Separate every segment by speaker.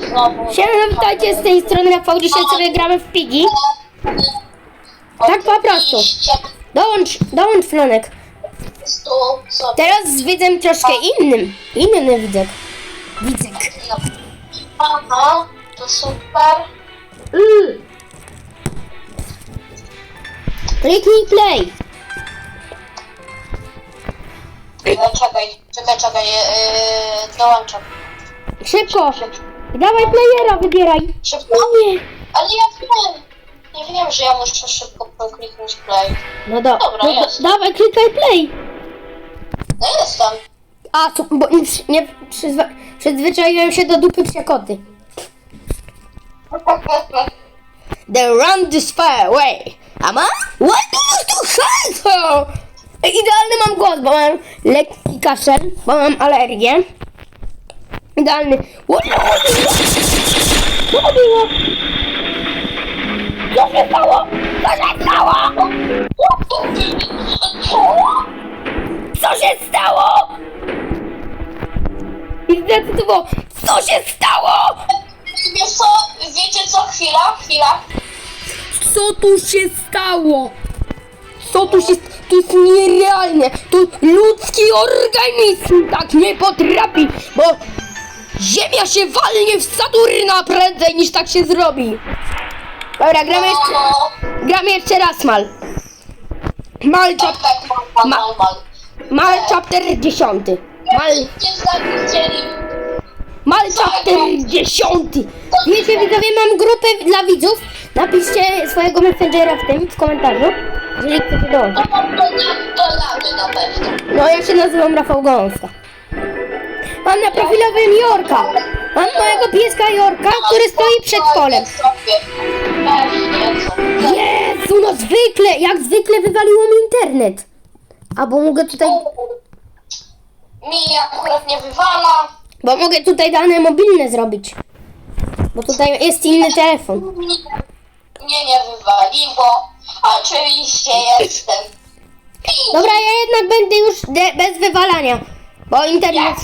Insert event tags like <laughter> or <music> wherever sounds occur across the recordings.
Speaker 1: znowu.
Speaker 2: Siema, witajcie z tej strony Rafał. Dzisiaj sobie gramy w pigi. Tak po prostu. Dołącz, dołącz Flonek. Teraz z widzem troszkę innym. Inny widzek. Widzek.
Speaker 1: Aha, to super.
Speaker 2: Mm. Kliknij play.
Speaker 1: Czekaj, czekaj, czekaj, yy, dołączam.
Speaker 2: Szybko. Dawaj playera, wybieraj.
Speaker 1: Szybko?
Speaker 2: Nie.
Speaker 1: Ale ja wiem, nie wiem, że ja muszę szybko kliknąć play.
Speaker 2: No do,
Speaker 1: Dobra,
Speaker 2: no,
Speaker 1: jest.
Speaker 2: dawaj, klikaj play.
Speaker 1: No jestem.
Speaker 2: A, co, bo nie, nie przyzwa, przyzwyczaiłem się do dupy psiakoty. They run this far away. Ama? What do you do hard Idealny mam głos, bo mam lekki kaszel, bo mam alergię. Idealny. What Co to było? Co się stało? Co się stało? Co się stało? I co to było? Co się stało?
Speaker 1: Wiesz co, wiecie co, chwila, chwila.
Speaker 2: Co tu się stało? Co tu się... To jest nierealne. To ludzki organizm tak nie potrafi, bo Ziemia się walnie w Saturna prędzej niż tak się zrobi. Dobra, gramy jeszcze,
Speaker 1: No,
Speaker 2: gramy jeszcze raz, Mal. Mal, chap,
Speaker 1: tak, tak,
Speaker 2: Ma-. Mal chapter 10. Mal. Mal chapter 10. Wiecie, widzowie, mam grupę dla widzów. Napiszcie swojego messengera w tym, w komentarzu, jeżeli chcecie dołączyć.
Speaker 1: Pewno.
Speaker 2: No, ja się nazywam Rafał Gąska. Mam na profilowym Jorka. Mam mojego pieska Jorka, który stoi przed polem. Jezu, no zwykle, jak zwykle wywaliło mi internet. Albo mogę tutaj,
Speaker 1: Mi akurat nie wywala.
Speaker 2: bo mogę tutaj dane mobilne zrobić. Bo tutaj jest inny telefon.
Speaker 1: Mnie, nie wywaliło. Oczywiście jestem.
Speaker 2: Dobra, ja jednak będę już bez wywalania. Bo internet,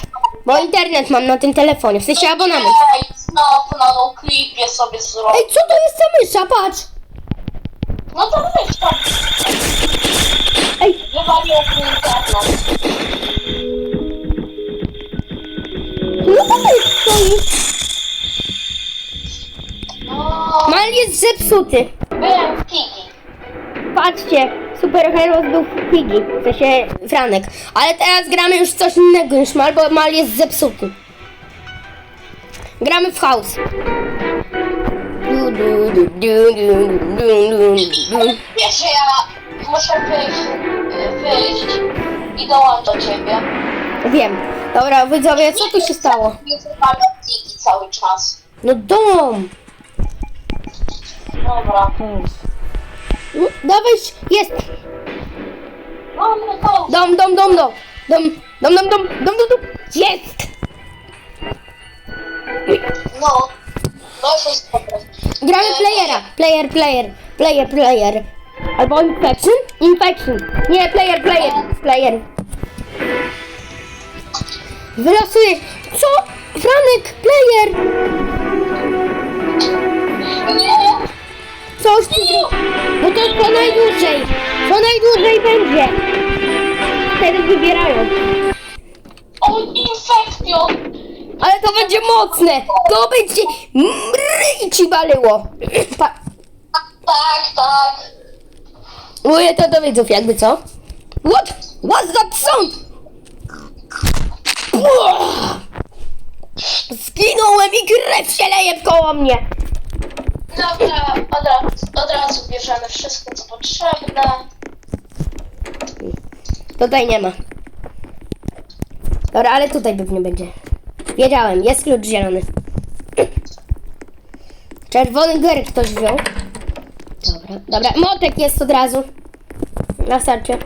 Speaker 2: bo internet mam na tym telefonie, w sensie abonament.
Speaker 1: Ej, znowu na no klipie sobie zrobię.
Speaker 2: Ej, co to jest za mysza, patrz.
Speaker 1: No to weź tam.
Speaker 2: Ej,
Speaker 1: Wywaliło mi internet.
Speaker 2: no to jest stoi.
Speaker 1: No,
Speaker 2: Mal jest zepsuty.
Speaker 1: byłem w Pigi.
Speaker 2: Patrzcie, Super Heroes był w Pigi, w sensie Franek. Ale teraz gramy już coś innego niż Mal, bo Mal jest zepsuty. Gramy w House. Du, du, du, du, du, du, du, du.
Speaker 1: Wiesz, że ja muszę wyjść, wyjść i dołączę do ciebie.
Speaker 2: Wiem. Dobra, widzowie, co tu się stało?
Speaker 1: Nie wywalę Pigi cały czas.
Speaker 2: No dom!
Speaker 1: Dobra.
Speaker 2: Dawaj, jest! Dom, dom, dom, dom! Dom, dom, dom, dom, dom, dom, dom! Jest!
Speaker 1: No. No jest dobre.
Speaker 2: Gramy playera. Player, player, player, player. Albo infection? Infection. Nie, player, player, player. Wylosuje. Co? Franek, player.
Speaker 1: Nie!
Speaker 2: Coś ty zro... No to co najdłużej. Co najdłużej będzie. Wtedy wybierają.
Speaker 1: O, infekcjo!
Speaker 2: Ale to będzie mocne. To będzie mryj ci baliło. Pa...
Speaker 1: Tak, tak.
Speaker 2: Mówię to do widzów jakby co? What? What's that sound? Zginąłem i krew się leje koło mnie.
Speaker 1: Dobra, od razu, od razu bierzemy wszystko, co potrzebne.
Speaker 2: Tutaj nie ma. Dobra, ale tutaj pewnie będzie. Wiedziałem, jest klucz zielony. <clears throat> Czerwony ger ktoś wziął. Dobra, dobra. Motek jest od razu. Na starcie.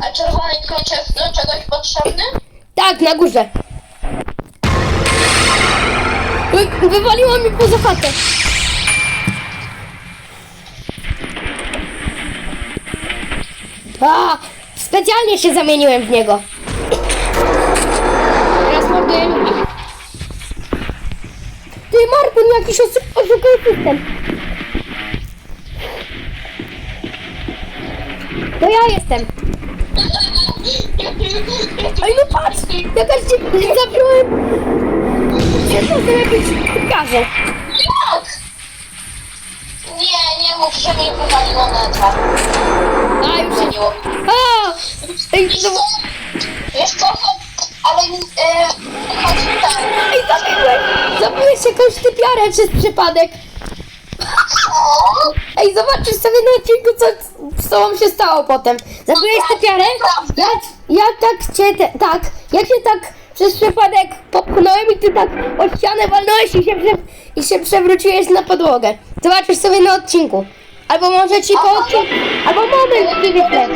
Speaker 1: A czerwony klucz jest do czegoś potrzebny?
Speaker 2: Tak, na górze. Wywaliło mi poza chatę. A, specjalnie się zamieniłem w niego. Teraz morduję ludzi. Ty, Martin, jakiś oszukał system. To ja jestem. Ej, no patrz, jakaś dziewczyna zabiłem. Są jakieś typiarze?
Speaker 1: Jak? Nie, nie mów, że mi wywaliło neta.
Speaker 2: A, już się...
Speaker 1: Wywaliło.
Speaker 2: A! Ej,
Speaker 1: Wiesz
Speaker 2: no...
Speaker 1: co? Wiesz co? Ale e, chodź tak.
Speaker 2: Ej, zabiłeś! Zabiłeś jakąś typiarę przez przypadek.
Speaker 1: O,
Speaker 2: Ej, zobaczysz sobie na odcinku, co z tobą się stało potem. Zabiłeś typiarę? Ja, ja tak cię, te, tak, ja cię tak przez przypadek popchnąłem i ty tak o ścianę walnąłeś i się, prze, i się przewróciłeś na podłogę. Zobaczysz sobie na odcinku. Albo może ci po odcinku, albo moment ci wyślę.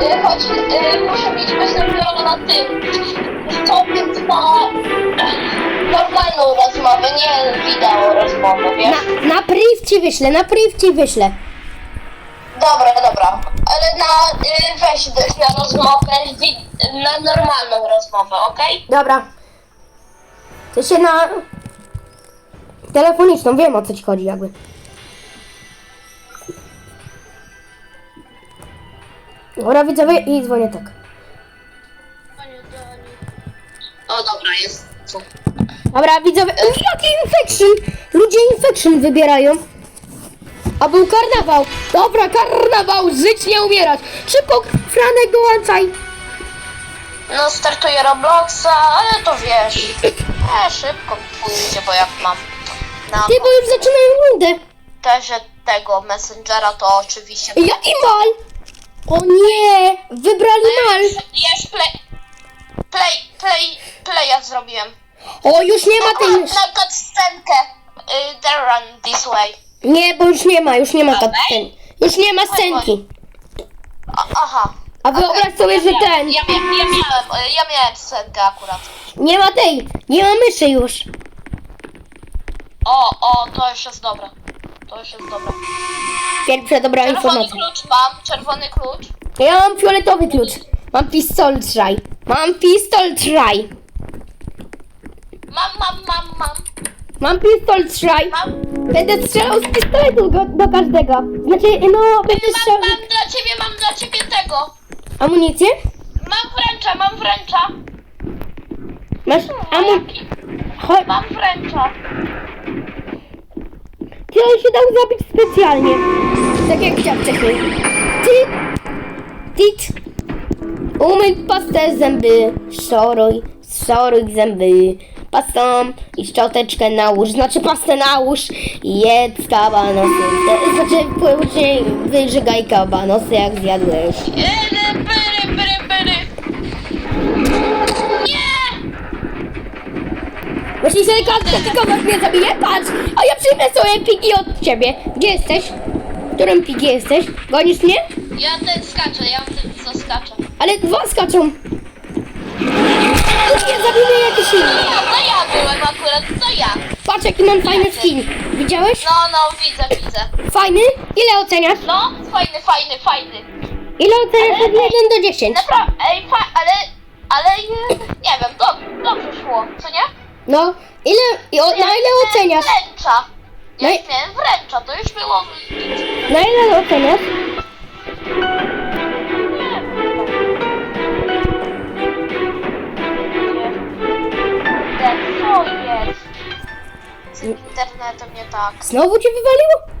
Speaker 1: E, chodź e, muszę mieć bezdomnione na tym. Co więc na normalną rozmowę, nie wideo rozmowę, wiesz?
Speaker 2: Na, na priv ci wyślę, na priv ci wyślę.
Speaker 1: Na, y, weź też na rozmowę, na normalną rozmowę, okej?
Speaker 2: Dobra. To się na telefoniczną, wiem o co ci chodzi jakby. Dobra, widzowie i dzwonię tak.
Speaker 1: O, dobra, jest.
Speaker 2: Dobra, widzowie, jaki infection? Ludzie infection wybierają. A był karnawał. Dobra, karnawał, żyć nie umierać. Szybko, Franek, dołączaj.
Speaker 1: No, startuję Robloxa, ale to wiesz. E, szybko pójdzie, bo jak mam na
Speaker 2: Ty, bo już zaczynają rundę.
Speaker 1: też tego Messengera, to oczywiście...
Speaker 2: Ej, Jaki mal? O nie, wybrali mal.
Speaker 1: Już play... Play, play, playa zrobiłem.
Speaker 2: O, już nie ma tej
Speaker 1: Na, na cutscenkę. Y, they run this way.
Speaker 2: Nie, bo już nie ma, już nie ma scen. Już nie ma scenki.
Speaker 1: A, aha.
Speaker 2: A wyobraź sobie, że ten.
Speaker 1: Ja, mia, ja, miałem, ja miałem scenkę akurat.
Speaker 2: Nie ma tej, nie ma myszy już.
Speaker 1: O, o, to już jest dobre. To już jest dobre.
Speaker 2: Pierwsza dobra
Speaker 1: Czerwony
Speaker 2: informacja.
Speaker 1: klucz mam, czerwony klucz.
Speaker 2: Ja mam fioletowy klucz. Mam pistol try. Mam pistol try.
Speaker 1: Mam, mam, mam, mam.
Speaker 2: Mam pistol try.
Speaker 1: Mam,
Speaker 2: Będę strzelał z pistoletu do, do każdego. Znaczy, no, będę
Speaker 1: mam,
Speaker 2: strzelał.
Speaker 1: mam dla ciebie, mam dla ciebie tego.
Speaker 2: Amunicję?
Speaker 1: Mam wręcza, mam wręcza.
Speaker 2: Masz amun...
Speaker 1: Jaki?
Speaker 2: Chodź,
Speaker 1: Mam wręcza.
Speaker 2: ty on się dał zabić specjalnie. Tak jak chciał wcześniej. Ty... Tit. Umyj pastę zęby. Szoruj, szoruj zęby. Pastą i szczoteczkę nałóż. Znaczy pastę nałóż. i Jedz kabanosy. Te- Znaczy później wyżygaj kabanosy jak zjadłeś.
Speaker 1: Jeden, pyry, pyry, pyry. Nie!
Speaker 2: Myślisz, że każdy tylko was mnie zabije? Patrz! A ja przyjmę sobie pigi od ciebie. Gdzie jesteś? W którym pigi jesteś? Gonisz mnie?
Speaker 1: Ja ten skaczę, ja ten co skaczę.
Speaker 2: Ale dwa skaczą. Zabił mnie jakiś inny.
Speaker 1: ja, to ja byłem akurat, to ja.
Speaker 2: Patrz jaki mam fajny skin. Widziałeś?
Speaker 1: No, no, widzę, widzę.
Speaker 2: Fajny? Ile oceniasz?
Speaker 1: No, fajny, fajny, fajny.
Speaker 2: Ile oceniasz od 1 do 10?
Speaker 1: Naprawdę, ej, fa- ale, ale e, nie wiem, do, dobrze szło, co nie?
Speaker 2: No, ile, i o, na ile oceniasz?
Speaker 1: Wręcza. Ja
Speaker 2: No i-
Speaker 1: już miałem wręcza, to już było...
Speaker 2: Na ile oceniasz?
Speaker 1: Internetem nie tak.
Speaker 2: Znowu cię wywaliło?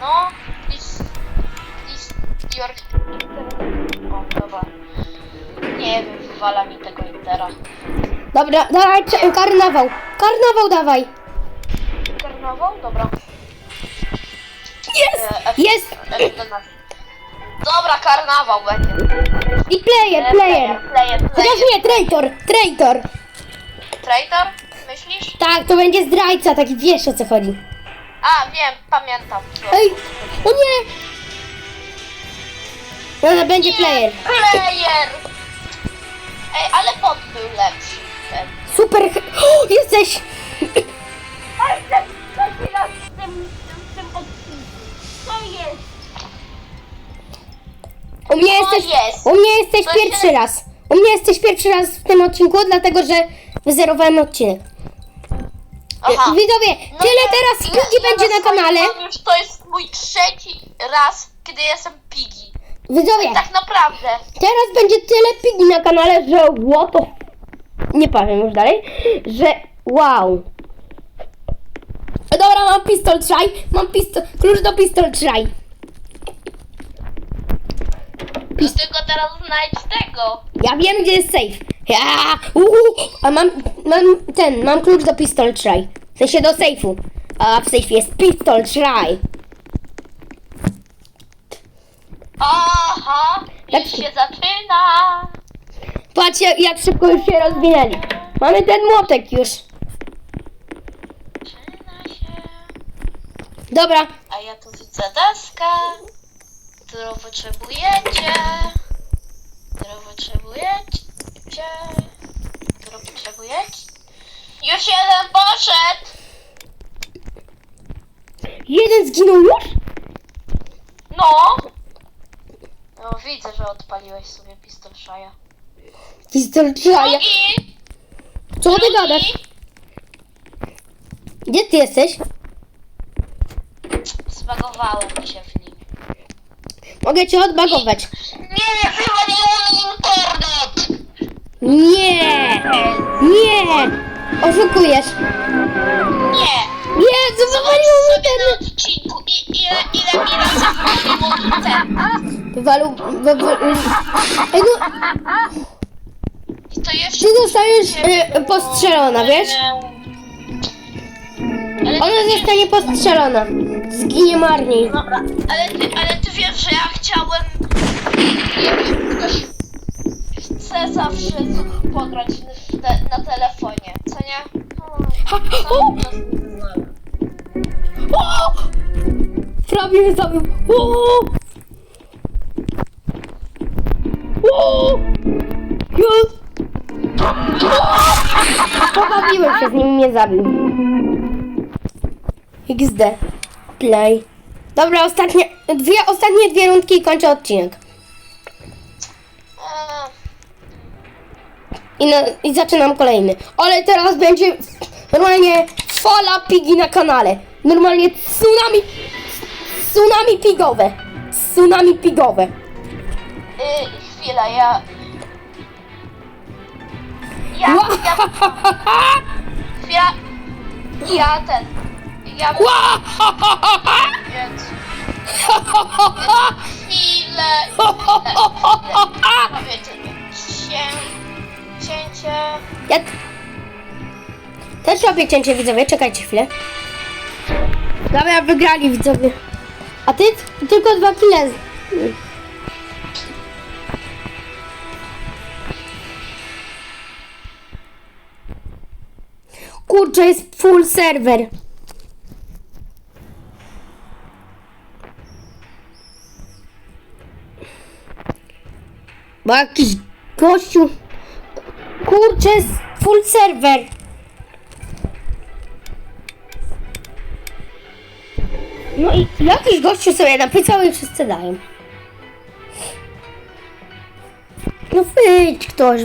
Speaker 1: No, this, this, your. O, dobra. Nie wiem, wywala mi tego intera.
Speaker 2: Dobra, dawaj, cze- karnawał. Karnawał dawaj.
Speaker 1: Karnawał? Dobra.
Speaker 2: Jest!
Speaker 1: E, F-
Speaker 2: Jest!
Speaker 1: F11. Dobra, karnawał będzie.
Speaker 2: I player,
Speaker 1: E,
Speaker 2: player.
Speaker 1: player,
Speaker 2: Chociaż
Speaker 1: player.
Speaker 2: nie, traitor, traitor.
Speaker 1: Traitor? Myślisz?
Speaker 2: Tak, to będzie zdrajca, taki wiesz o co chodzi.
Speaker 1: A, wiem, pamiętam.
Speaker 2: Ej, o nie! No, no będzie player.
Speaker 1: Player! Ej, ale bot był lepszy.
Speaker 2: Super. <gasps> O, jesteś!
Speaker 1: Ej, co chwila z tym, z tym odcinku? Co jest?
Speaker 2: U mnie jesteś,
Speaker 1: jest?
Speaker 2: u mnie jesteś
Speaker 1: Co
Speaker 2: pierwszy
Speaker 1: jest?
Speaker 2: raz. U mnie jesteś pierwszy raz w tym odcinku, dlatego że wyzerowałem odcinek.
Speaker 1: Aha.
Speaker 2: Widzowie,
Speaker 1: No
Speaker 2: tyle teraz
Speaker 1: ja-
Speaker 2: Pigi
Speaker 1: ja
Speaker 2: będzie na
Speaker 1: swoim
Speaker 2: kanale.
Speaker 1: mam Już to jest mój trzeci raz, kiedy jestem Pigi.
Speaker 2: Widzowie,
Speaker 1: Tak naprawdę.
Speaker 2: teraz będzie tyle Pigi na kanale, że what the... Nie powiem już dalej, że wow. Dobra, mam pistol trzaj, mam pistol, klucz do pistol trzaj.
Speaker 1: Tylko teraz znajdź tego.
Speaker 2: Ja wiem, gdzie jest safe. Ja, uhu, a mam, mam ten, mam klucz do pistol try. W sensie do safe'u. A w safe jest pistol try.
Speaker 1: Aha,
Speaker 2: Tak.
Speaker 1: już się zaczyna.
Speaker 2: Patrzcie, jak szybko już się rozwinęli. Mamy ten młotek już.
Speaker 1: Zaczyna się.
Speaker 2: Dobra,
Speaker 1: A ja tu widzę deskę, którą potrzebujecie. Którą potrzebujecie. Którą potrzebujecie. Już jeden poszedł.
Speaker 2: jeden zginął już?
Speaker 1: No. No widzę, że odpaliłeś sobie pistol szaja.
Speaker 2: Pistol.
Speaker 1: Drugi.
Speaker 2: Co ty
Speaker 1: drugi.
Speaker 2: gadasz? Gdzie ty jesteś?
Speaker 1: Zbagowałem się w nim.
Speaker 2: Mogę cię odbagować.
Speaker 1: Nie, mi internet.
Speaker 2: Nie! Nie! Oszukujesz.
Speaker 1: Nie.
Speaker 2: Jezu, wywaliło mi
Speaker 1: sobie
Speaker 2: ten...
Speaker 1: na odcinku i ile, ile mi razy wywaliło internet.
Speaker 2: Wywalił... Wywa... Ej, no,
Speaker 1: I to jeszcze...
Speaker 2: ty dostajesz y, postrzelona, wiesz?
Speaker 1: Ale
Speaker 2: Ona zostanie postrzelona. Zginie marniej.
Speaker 1: Dobra, ale ty, ale ty wiesz, że ja chciałem... Ktoś chce zawsze pograć te, na telefonie, co nie?
Speaker 2: Ha,
Speaker 1: O,
Speaker 2: o! Prawie mnie zabił. O! O! Już! Pobawiłem się z nim i mnie zabił. XD. Play. Dobra, ostatnie, dwie, ostatnie dwie rundki i kończę odcinek. I, na, I zaczynam kolejny. Ale teraz będzie normalnie fala pigi na kanale. Normalnie tsunami. Tsunami pigowe. Tsunami pigowe.
Speaker 1: y, chwila, ja... Ja, ja, chwila, ja ten, ja, więc... Chwilę, chwilę, robię cię, cięcie,
Speaker 2: Ja... Też robię cięcie widzowie, czekajcie chwilę. Dobra, wygrali widzowie. A ty tylko dwa kile. Kurczę, jest full serwer. Bo jakiś gościu... Kurczę, full serwer. No i jakiś gościu sobie napisał i wszyscy dają. No wyjdź ktoś.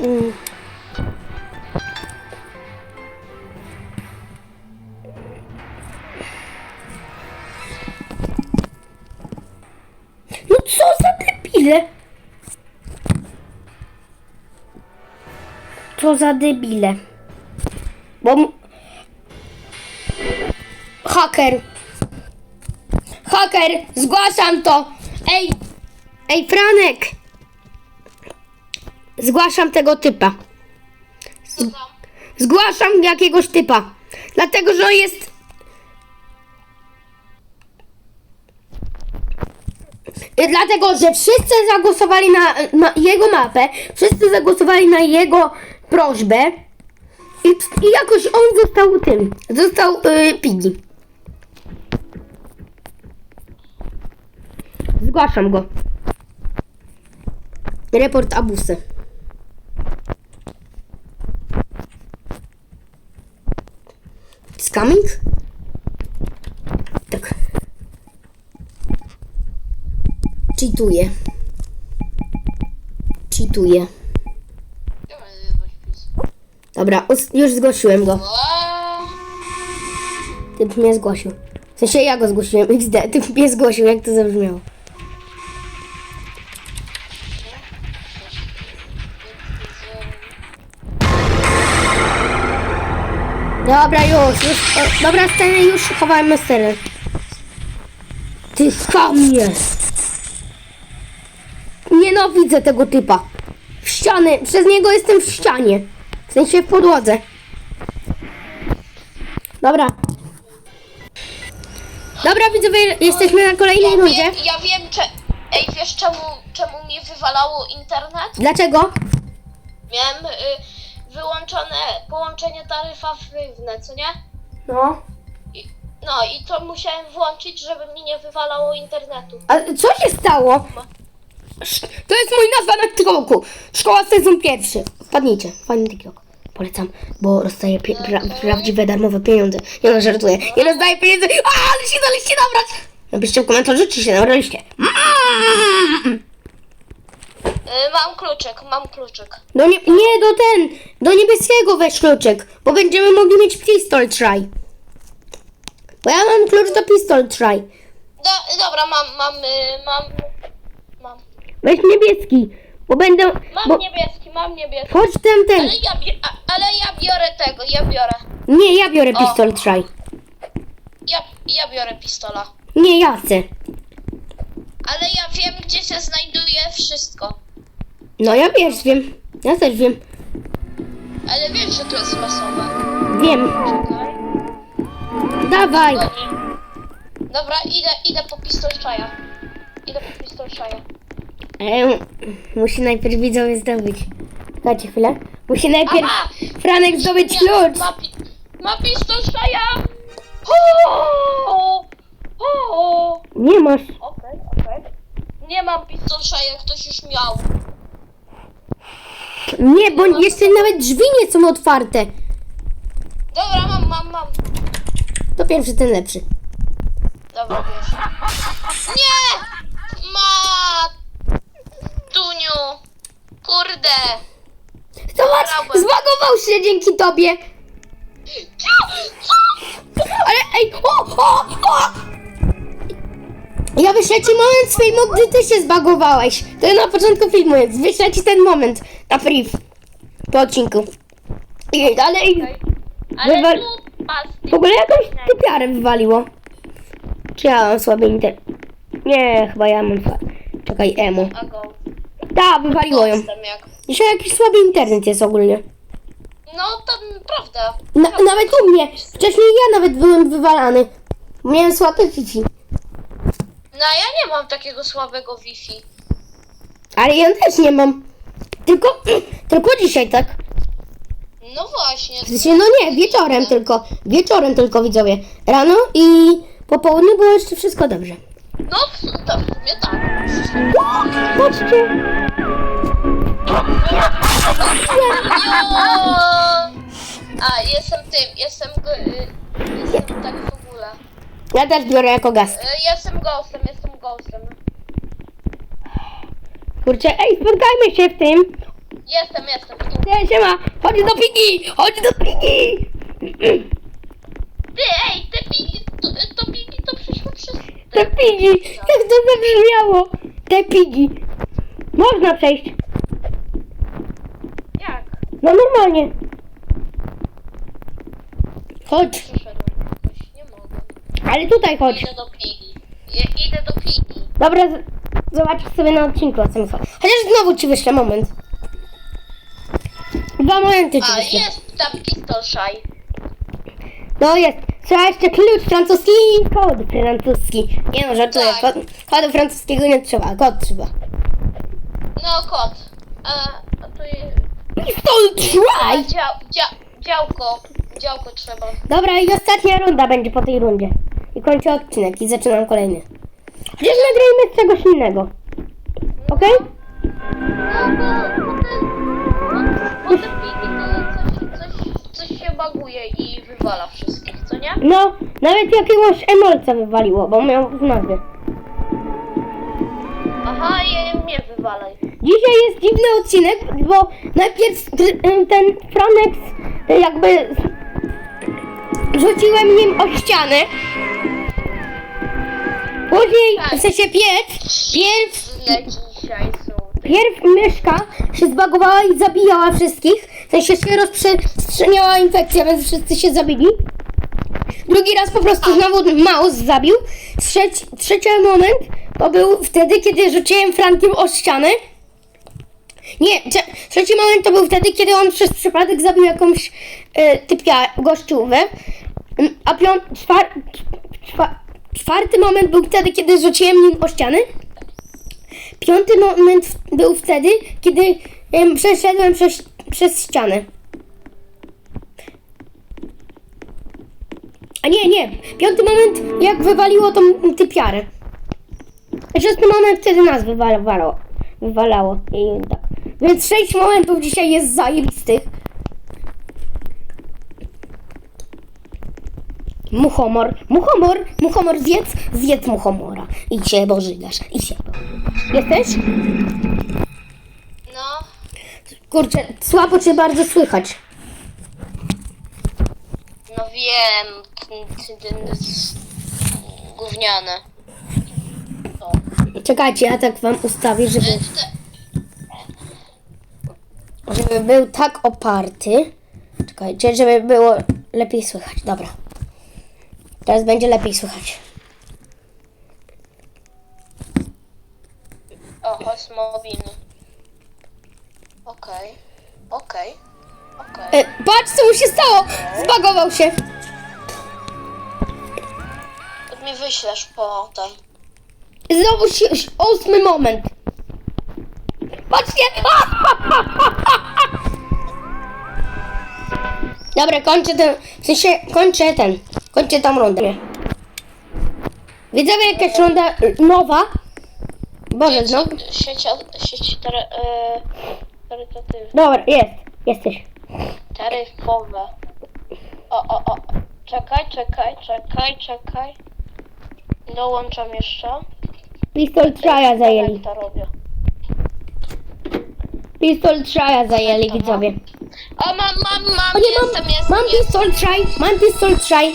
Speaker 2: Mm. Co za debile? Bo... Haker. Haker, zgłaszam to. Ej, ej Franek. Zgłaszam tego typa.
Speaker 1: tam?
Speaker 2: Zgłaszam jakiegoś typa. Dlatego, że on jest... Dlatego, że wszyscy zagłosowali na, na jego mapę, wszyscy zagłosowali na jego prośbę i, i jakoś on został tym, został y, Piggy. Zgłaszam go. Report abusy. It's coming? Tak. Cheatuję. Cheatuję. Dobra, us- już zgłosiłem go.
Speaker 1: Eee,
Speaker 2: Typ mnie zgłosił. W sensie ja go zgłosiłem, <laughs> XD. Typ mnie zgłosił, jak to zabrzmiało. Dobra, już, już. O, dobra, sceny już chowajmy sterę. Ty chamie! Nienawidzę tego typa. W ściany, przez niego jestem w ścianie. Sensie w podłodze. Dobra. Dobra, widzowie, jesteśmy na kolejnej
Speaker 1: Ja
Speaker 2: rundzie.
Speaker 1: wiem, ja wiem, cze... Ej, wiesz czemu, czemu mi wywalało internet?
Speaker 2: Dlaczego?
Speaker 1: Miałem y, wyłączone połączenie taryfowne, co nie?
Speaker 2: No.
Speaker 1: I, no i to musiałem włączyć, żeby mi nie wywalało internetu.
Speaker 2: A co się stało? Sz- To jest mój nazwa na TikToku. Szkoła sezon pierwszy. Wpadnijcie, fajny TikTok. Polecam, bo rozdaję pra- prawdziwe darmowe pieniądze. Nie no, żartuję. Nie rozdaję pieniędzy. A, ale się daliście nabrać. Napiszcie w komentarzu, czy się nabraliście. Mm.
Speaker 1: Y, mam kluczyk, mam kluczyk.
Speaker 2: Do nie, nie, do ten, do niebieskiego weź kluczyk, bo będziemy mogli mieć pistol try. Bo ja mam klucz do pistol try.
Speaker 1: Do, dobra, mam, mam, y, mam, mam.
Speaker 2: Weź niebieski, bo będę,
Speaker 1: Mam
Speaker 2: bo,
Speaker 1: niebieski, mam niebieski.
Speaker 2: chodź ten, ten.
Speaker 1: Ale ja, a, ale ja biorę tego, ja biorę.
Speaker 2: Nie, ja biorę
Speaker 1: O.
Speaker 2: pistol.
Speaker 1: Ja, ja biorę pistola.
Speaker 2: Nie, ja chcę.
Speaker 1: Ale ja wiem, gdzie się znajduje wszystko.
Speaker 2: No ja wiesz, wiem. Ja też wiem.
Speaker 1: Ale wiesz, że to jest losowe.
Speaker 2: Wiem.
Speaker 1: Czekaj.
Speaker 2: Dawaj.
Speaker 1: Dobra, idę, idę po pistolczaja. Idę po pistolczaja.
Speaker 2: Musi najpierw widzowie zdobyć. Dajcie chwilę. Musi najpierw
Speaker 1: Aha!
Speaker 2: Franek zdobyć klucz.
Speaker 1: Ma, pi- ma pistolczaja! Ho! Ho!
Speaker 2: Nie masz.
Speaker 1: Okej, okej. Nie mam pistolczaja, ktoś już miał.
Speaker 2: Nie, bo jeszcze nawet drzwi nie są otwarte.
Speaker 1: Dobra, mam, mam, mam.
Speaker 2: To pierwszy, ten lepszy.
Speaker 1: Dobra, wiesz. Nie! Ma! Tuniu! Kurde!
Speaker 2: Zobacz, zbagował się dzięki tobie.
Speaker 1: Co? Co?
Speaker 2: Ale ej, o, o, o! Ja wyślę ci moment z filmu, gdy ty się zbagowałeś. To na początku filmu jest. Wyślę ci ten moment na priv. Po odcinku. I dalej.
Speaker 1: Okej. Ale
Speaker 2: Wywal-
Speaker 1: tu pas.
Speaker 2: W ogóle jakąś typiarę wywaliło. Czy ja mam słaby internet? Nie, chyba ja mam. Czekaj, emo.
Speaker 1: A go.
Speaker 2: Ta, wywaliło ją.
Speaker 1: Jestem jak.
Speaker 2: Dzisiaj jakiś słaby internet jest ogólnie.
Speaker 1: No to prawda.
Speaker 2: Na, nawet u mnie. Wcześniej ja nawet byłem wywalany. Miałem słabe Wi-Fi.
Speaker 1: No ja nie mam takiego słabego Wi-Fi.
Speaker 2: Ale ja też nie mam. Tylko, <clears throat> tylko dzisiaj tak.
Speaker 1: No właśnie.
Speaker 2: W sensie, no nie, wieczorem tylko. Wieczorem tylko widzowie. Rano i po południu było jeszcze wszystko dobrze.
Speaker 1: No to w sumie tak.
Speaker 2: Patrzcie.
Speaker 1: Jo! A, jestem tym, jestem, g- y, jestem tak w ogóle.
Speaker 2: Ja też biorę jako gaz.
Speaker 1: Y, Jestem ghostem, jestem ghostem.
Speaker 2: Kurczę, ej, spotkajmy się w tym.
Speaker 1: Jestem, jestem. Tu.
Speaker 2: Nie, siema, chodź do Pigi, chodź do Pigi.
Speaker 1: Ty, ej, te pigi, to, to pigi to przyszło przez...
Speaker 2: Te Pigi, jak to zabrzmiało. Te Pigi. Można przejść.
Speaker 1: Jak?
Speaker 2: No normalnie. Chodź,
Speaker 1: Przyszedłem jakoś, nie mogę.
Speaker 2: ale tutaj chodź.
Speaker 1: Idę do pigi. Je, idę do pigi.
Speaker 2: Dobra, z- zobaczysz sobie na odcinku o tym Chociaż znowu ci wyślę moment. Dwa momenty ci
Speaker 1: A,
Speaker 2: wyślę.
Speaker 1: jest tam pistol szaj.
Speaker 2: No jest. Trzeba jeszcze klucz francuski i kod francuski. Nie no, żartuję.
Speaker 1: Tak.
Speaker 2: Kod, kodu francuskiego nie trzeba, kod trzeba.
Speaker 1: No, kot. A, a to jest...
Speaker 2: Pistol try!
Speaker 1: Dział, dzia, działko. Działko trzeba.
Speaker 2: Dobra, i ostatnia runda będzie po tej rundzie. I kończę odcinek i zaczynam kolejny. Chociaż nagrajmy z czegoś innego. Okej?
Speaker 1: No, bo, bo. Bo, bo baguje i wywala wszystkich, co nie?
Speaker 2: No, nawet jakiegoś emolca wywaliło, bo miał w nazwie.
Speaker 1: Aha, je mnie wywalaj.
Speaker 2: Dzisiaj jest dziwny odcinek, bo najpierw ten Franex jakby rzuciłem nim o ścianę. Później,
Speaker 1: Tak.
Speaker 2: w sensie pierw, pierw,
Speaker 1: Źle dzisiaj są.
Speaker 2: pierw myszka się zbagowała i zabijała wszystkich. W sensie się rozprzestrzeniała infekcja, więc wszyscy się zabili. Drugi raz po prostu znowu mouse zabił. Trzeci, trzeci moment to był wtedy, kiedy rzuciłem Frankiem o ścianę. Nie, trze- trzeci moment to był wtedy, kiedy on przez przypadek zabił jakąś e, typia gościówę. Mm, A piąt, czwar, czwa, czwarty moment był wtedy, kiedy rzuciłem nim o ścianę. Piąty moment był wtedy, kiedy em, przeszedłem przez, przez ścianę. A nie, nie. Piąty moment, jak wywaliło tą typiarę. Szósty moment, kiedy nas wywalało. Wywalało. I tak. Więc sześć momentów dzisiaj jest zajebistych. Muchomor, muchomor, muchomor zjedz, zjedz muchomora. I się bożygasz, i się Jesteś? Kurczę, słabo cię bardzo słychać.
Speaker 1: no wiem. Ten, ten, ten gówniane. O.
Speaker 2: Czekajcie, ja tak wam ustawię, żeby, żeby był tak oparty. Czekajcie, żeby było lepiej słychać. Dobra. Teraz będzie lepiej słychać.
Speaker 1: o, host mobilny. Okej, okej, okej.
Speaker 2: E, patrz, co mu się stało! Zbagował się.
Speaker 1: To mi wyślesz potem.
Speaker 2: Znowu si- si- ósmy moment. Patrzcie! Dobra, kończę ten. W sensie kończę ten. Kończę tą rundę. Widzowie, jakaś runda y, nowa. Boże, znowu.
Speaker 1: Sieć, sieć e, tarytatywne.
Speaker 2: Dobra, jest. Jesteś.
Speaker 1: Taryfowe. O, o, o. Czekaj, czekaj, czekaj, czekaj. Dołączam jeszcze.
Speaker 2: Pistol Traja zajęli.
Speaker 1: To robię.
Speaker 2: Pistol Traja zajęli widzowie.
Speaker 1: O, mam, mam, mam,
Speaker 2: O nie,
Speaker 1: jestem,
Speaker 2: mam,
Speaker 1: jestem,
Speaker 2: mam
Speaker 1: jestem.
Speaker 2: pistol Try, mam pistol Try.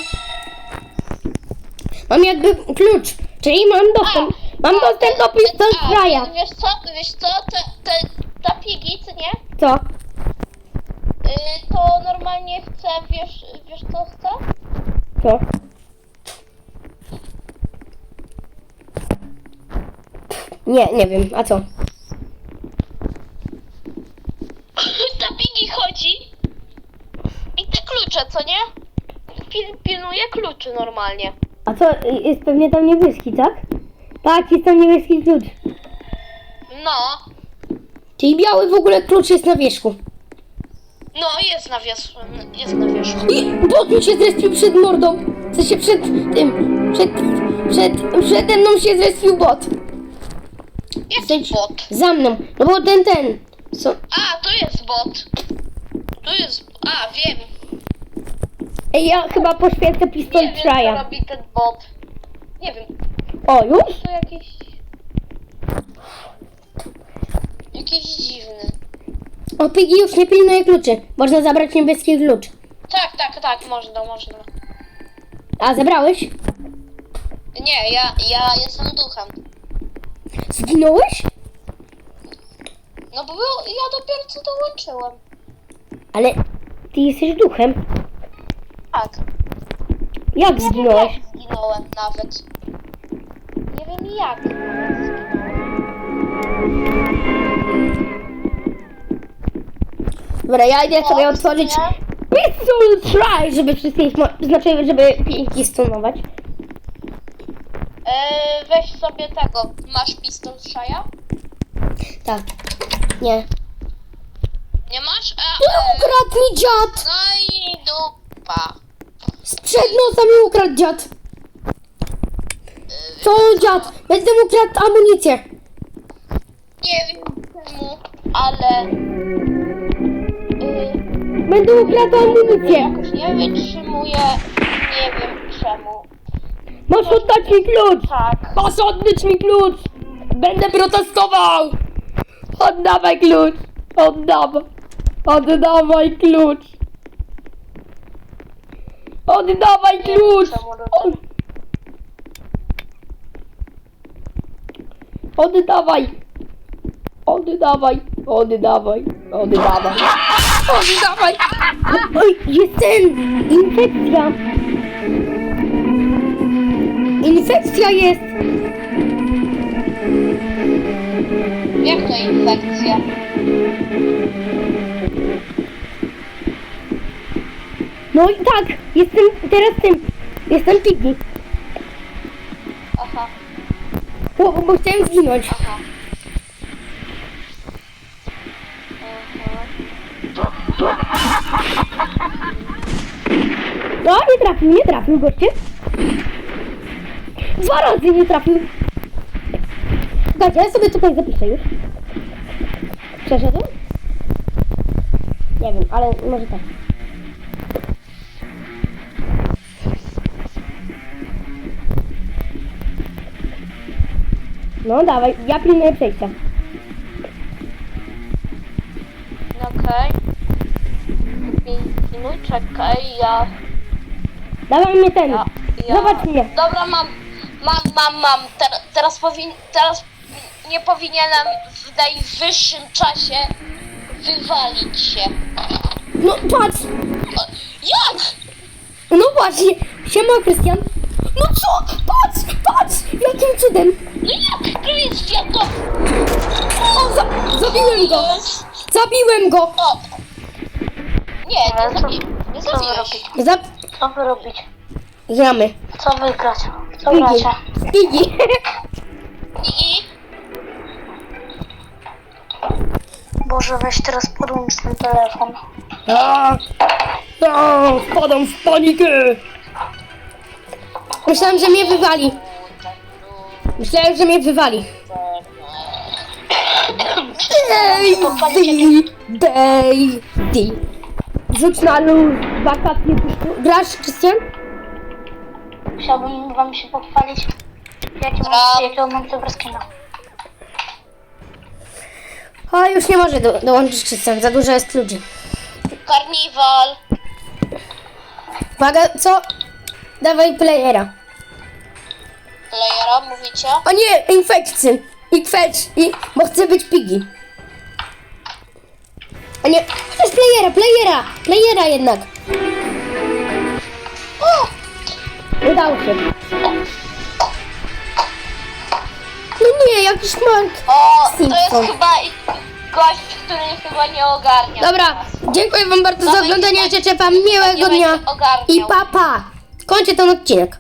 Speaker 2: Mam jakby klucz, czyli mam dostęp. Mam dostęp do pistol
Speaker 1: a,
Speaker 2: Try'a.
Speaker 1: Wiesz co, wiesz co, te, te, ta pigi, co nie?
Speaker 2: Co?
Speaker 1: Y, to normalnie chcę, wiesz, wiesz co chcę?
Speaker 2: Co? Nie, nie wiem, a co? <laughs>
Speaker 1: ta pigi chodzi i te klucze, co nie? Pil, pilnuje kluczy normalnie.
Speaker 2: A co, jest pewnie tam niebieski, tak? Tak, jest tam niebieski klucz.
Speaker 1: No,
Speaker 2: Czyli biały w ogóle klucz jest na wierzchu.
Speaker 1: no jest na wierzchu, jest na wierzchu.
Speaker 2: I bot mi się zrespił przed mordą. W sensie przed tym, przed, przed, przede mną się zrespił bot.
Speaker 1: Jaki bot?
Speaker 2: Za mną, no bo ten, ten. Co?
Speaker 1: A, to jest bot. Tu jest, a wiem.
Speaker 2: Ej, ja chyba poświęcę pistol
Speaker 1: Nie wiem, co robi ten bot. Nie wiem,
Speaker 2: O, już?
Speaker 1: to jakiś... Jakiś dziwny.
Speaker 2: O, Piggy już nie pilnuje kluczy. Można zabrać niebieski klucz.
Speaker 1: Tak, tak, tak, można, można.
Speaker 2: A, zabrałeś?
Speaker 1: Nie, ja, ja jestem duchem.
Speaker 2: Zginąłeś?
Speaker 1: No bo był, ja dopiero co dołączyłem.
Speaker 2: Ale ty jesteś duchem.
Speaker 1: Tak.
Speaker 2: Jak
Speaker 1: Nie wiem
Speaker 2: zginąłeś?
Speaker 1: jak zginąłem nawet. Nie wiem jak nawet zginąłem.
Speaker 2: Dobra, ja idę sobie otworzyć pistol try, żeby wszystkich, znaczy, żeby Pinki stunować.
Speaker 1: Eee, weź sobie tego. Masz pistol szaja?
Speaker 2: Tak. Nie.
Speaker 1: Nie masz? A,
Speaker 2: Nie
Speaker 1: e,
Speaker 2: ukradł mi dziad!
Speaker 1: no i dupa.
Speaker 2: Sprzed nosa mi ukradł dziad. Co dziad? Będę mu kradł amunicję.
Speaker 1: Nie wiem czemu, ale...
Speaker 2: Będę mu kradł amunicję.
Speaker 1: jakoś nie wytrzymuję. Nie wiem czemu.
Speaker 2: Masz oddać mi klucz!
Speaker 1: Tak.
Speaker 2: Masz oddać mi klucz! Będę protestował! Oddawaj klucz! Oddawaj! Oddawaj klucz! Oddawaj klucz! Od... Oddawaj! Oddawaj! Oddawaj! Oddawaj! Oddawaj! Oj, jest ten! Infekcja! Infekcja jest!
Speaker 1: Jak to infekcja?
Speaker 2: No i tak! Jestem teraz tym! Jestem Piggy!
Speaker 1: Aha,
Speaker 2: Bo, bo chciałem zginąć.
Speaker 1: aha.
Speaker 2: Trafił, nie trafił goście. Dwa razy nie trafił. Dajcie, ja sobie tutaj zapiszę już. Przeszedł? Nie wiem, ale może tak. No dawaj, ja pilnuję przejścia.
Speaker 1: No Okej. No czekaj, ja...
Speaker 2: Dawaj mnie ten.
Speaker 1: ja, ja...
Speaker 2: Zobacz mnie.
Speaker 1: Dobra, mam, mam, mam, mam. Ter, teraz powin, teraz nie powinienem w najwyższym czasie wywalić się.
Speaker 2: No patrz.
Speaker 1: O, jak?
Speaker 2: No właśnie. Siema Krystian. No co? Patrz, patrz. Jakim cudem.
Speaker 1: No jak, Krystian, to...
Speaker 2: O, za, zabiłem go. Zabiłem go.
Speaker 1: O! Nie, nie
Speaker 3: co-
Speaker 1: zabi... Nie zabiłeś.
Speaker 2: Za...
Speaker 3: Co wy robicie?
Speaker 2: Gramy.
Speaker 3: Co wy gracie? Co gracie?
Speaker 2: Piggy.
Speaker 1: I...
Speaker 3: Boże, weź teraz podłącz ten telefon.
Speaker 2: A, a, wpadam w panikę. Myślałem, że mnie wywali. Myślałem, że mnie wywali. Daisy, Daisy. Rzuć na luz, wakacje. Grasz, Krystian?
Speaker 3: Chciałbym wam się pochwalić, jakie
Speaker 1: Gram.
Speaker 3: mam, jakiego mam dobre skina.
Speaker 2: O, już nie może do, dołączyć Krystian, za dużo jest ludzi.
Speaker 1: Karniwal.
Speaker 2: Uwaga, co? Dawaj playera.
Speaker 1: Playera, mówicie?
Speaker 2: O nie, infekcji. I kwecz, i, bo chcę być pigi. A nie, też playera, playera, playera jednak. O! Udało się. No nie, jakiś mark.
Speaker 1: O, to
Speaker 2: Simpson.
Speaker 1: jest chyba gość, który chyba nie ogarnia.
Speaker 2: Dobra, dziękuję wam bardzo za oglądanie, życzę wam miłego dnia i pa pa. Kończę ten odcinek.